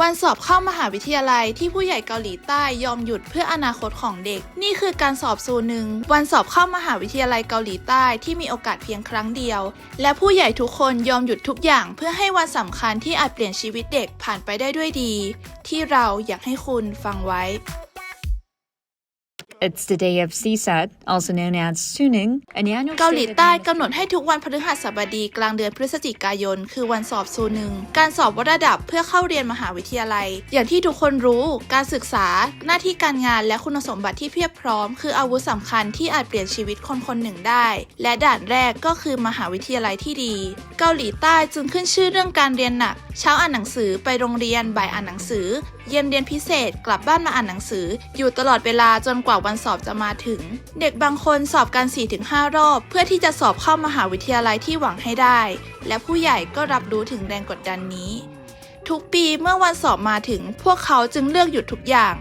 วันสอบเข้ามหาวิทยาลัยที่ผู้ใหญ่เกาหลีใต้ยอมหยุดเพื่ออนาคตของเด็ก นี่คือการสอบซูหนึ่งวันสอบเข้ามหาวิทยาลัยเกาหลีใต้ที่มีโอกาสเพียงครั้งเดียว และผู้ใหญ่ทุกคนยอมหยุดทุกอย่างเพื่อให้วันสำคัญที่อาจเปลี่ยนชีวิตเด็กผ่านไปได้ด้วยดี ที่เราอยากให้คุณฟังไว้ It's the day of CSAT, also known as Suning, an annual เกาหลี state ใต้ examination กำหนดให้ทุกวันพฤหัสบดีกลางเดือนพฤศจิกายน คือวันสอบซูหนึ่งการสอบวัดระดับเพื่อเข้าเรียนมหาวิทยาลัย อย่างที่ทุกคนรู้ การศึกษา หน้าที่การงานและคุณสมบัติที่เพียบพร้อม คืออาวุธสำคัญที่อาจเปลี่ยนชีวิตคนคนหนึ่งได้ และด่านแรกก็คือมหาวิทยาลัยที่ดี เกาหลีใต้จึงขึ้นชื่อเรื่องการเรียนหนัก เช้าอ่านหนังสือไปโรงเรียนบ่ายอ่านหนังสือ เย็นเรียนพิเศษ กลับบ้านมาอ่านหนังสือ อยู่ตลอดเวลาจนกว่าวันสอบจะมาถึง เด็กบางคนสอบกัน 4-5 รอบ เพื่อที่จะสอบเข้ามหาวิทยาลัยที่หวังให้ได้ และผู้ใหญ่ก็รับรู้ถึงแรงกดดันนี้ ทุกปีเมื่อวันสอบมาถึง พวกเขาจึงเลือกหยุดทุกอย่าง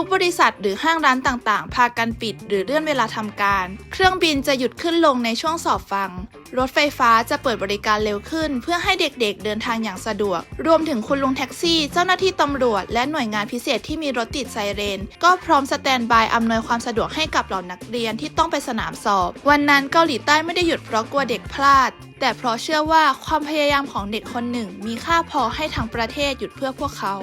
ทุกบริษัทหรือห้างร้านต่างๆ พากันปิดหรือเลื่อนเวลาทำการ เครื่องบินจะหยุดขึ้นลงในช่วงสอบฟัง รถไฟฟ้าจะเปิดบริการเร็วขึ้น เพื่อให้เด็กๆ เดินทางอย่างสะดวก รวมถึงคุณลุงแท็กซี่ เจ้าหน้าที่ตำรวจ และหน่วยงานพิเศษที่มีรถติดไซเรน ก็พร้อมสแตนบายอำนวยความสะดวกให้กับเหล่านักเรียนที่ต้องไปสนามสอบ วันนั้นเกาหลีใต้ไม่ได้หยุดเพราะกลัวเด็กพลาด แต่เพราะเชื่อว่าความพยายามของเด็กคนหนึ่ง มีค่าพอให้ทั้งประเทศหยุดเพื่อพวกเขา